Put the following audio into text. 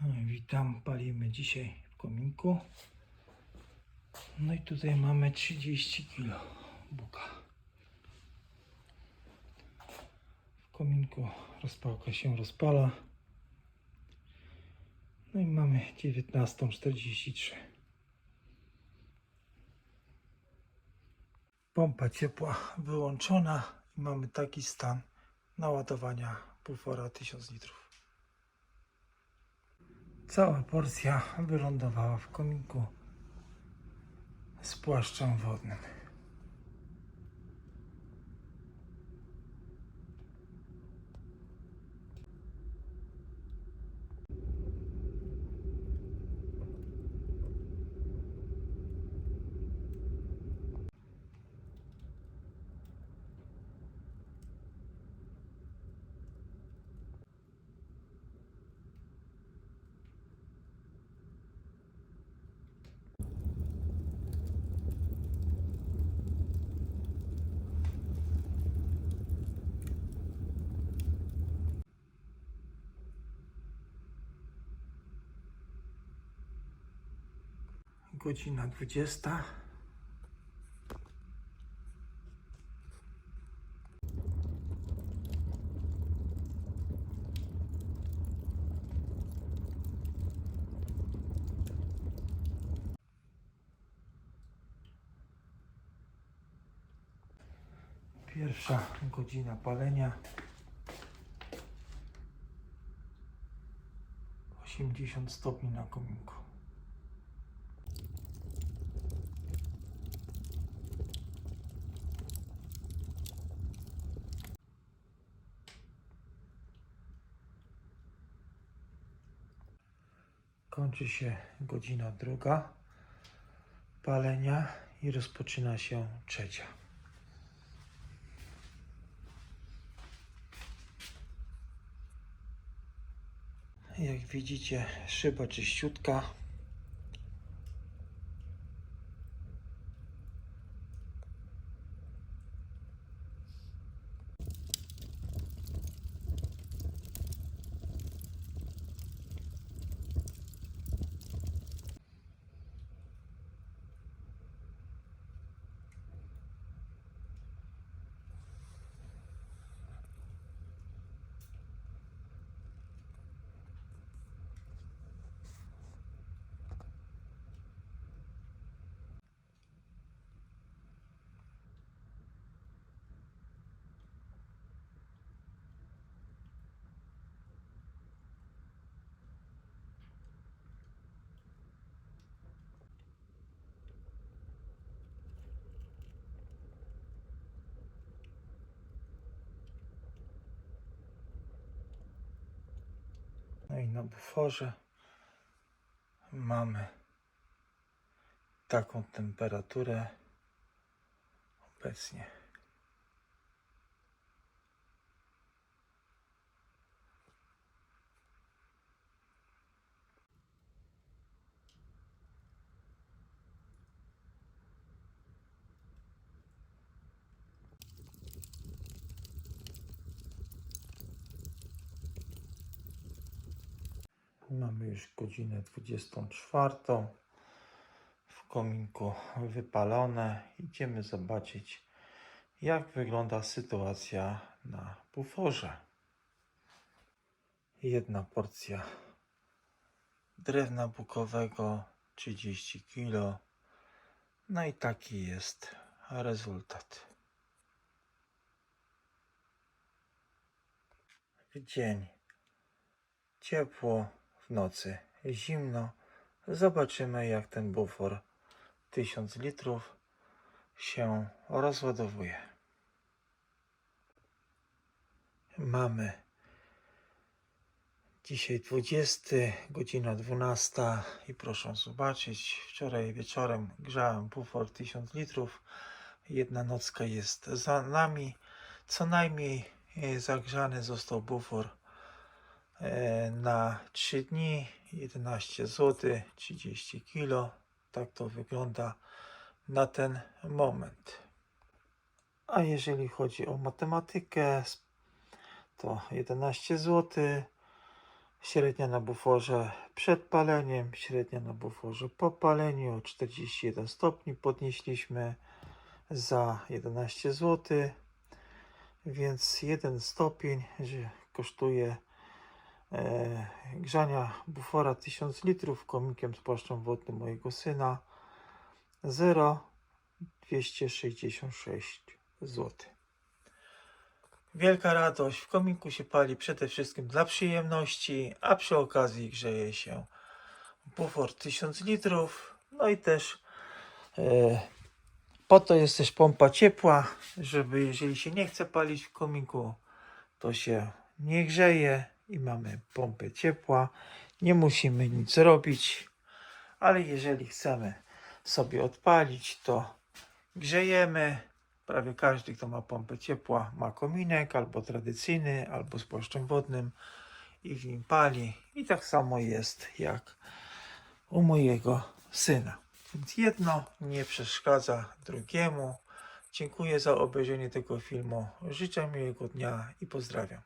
No witam, palimy dzisiaj w kominku. No i tutaj mamy 30 kg buka. W kominku rozpałka się rozpala. No i mamy 19.43. Pompa ciepła wyłączona i mamy taki stan naładowania bufora 1000 litrów. Cała porcja wylądowała w kominku z płaszczem wodnym. Godzina 20. Pierwsza godzina palenia. 80 stopni na kominku. Kończy się godzina druga palenia i rozpoczyna się trzecia. Jak widzicie, szyba czyściutka. No i na buforze mamy taką temperaturę obecnie. Mamy już godzinę 24. W kominku wypalone. Idziemy zobaczyć, jak wygląda sytuacja na buforze. Jedna porcja drewna bukowego 30 kg. No i taki jest rezultat. W dzień ciepło, nocy zimno. Zobaczymy, jak ten bufor 1000 litrów się rozładowuje. Mamy dzisiaj 20, godzina 12 i proszę zobaczyć, wczoraj wieczorem grzałem bufor 1000 litrów. Jedna nocka jest za nami. Co najmniej e, zagrzany został bufor na 3 dni 11 zł 30 kg tak to wygląda na ten moment. A jeżeli chodzi o matematykę to 11 zł Średnia na buforze przed paleniem, średnia na buforze po paleniu o 41 stopni podnieśliśmy za 11 zł. Więc 1 stopień kosztuje e, grzania bufora 1000 litrów komikiem z płaszczem wodnym mojego syna 0,266 zł. Wielka radość. W komiku się pali przede wszystkim dla przyjemności, a przy okazji grzeje się bufor 1000 litrów. No i też e, po to jest też pompa ciepła, żeby jeżeli się nie chce palić w komiku, to się nie grzeje i mamy pompę ciepła. Nie musimy nic robić, ale jeżeli chcemy sobie odpalić, to grzejemy. Prawie każdy, kto ma pompę ciepła, ma kominek albo tradycyjny, albo z płaszczem wodnym i w nim pali. I tak samo jest jak u mojego syna. Więc jedno nie przeszkadza drugiemu. Dziękuję za obejrzenie tego filmu. Życzę miłego dnia i pozdrawiam.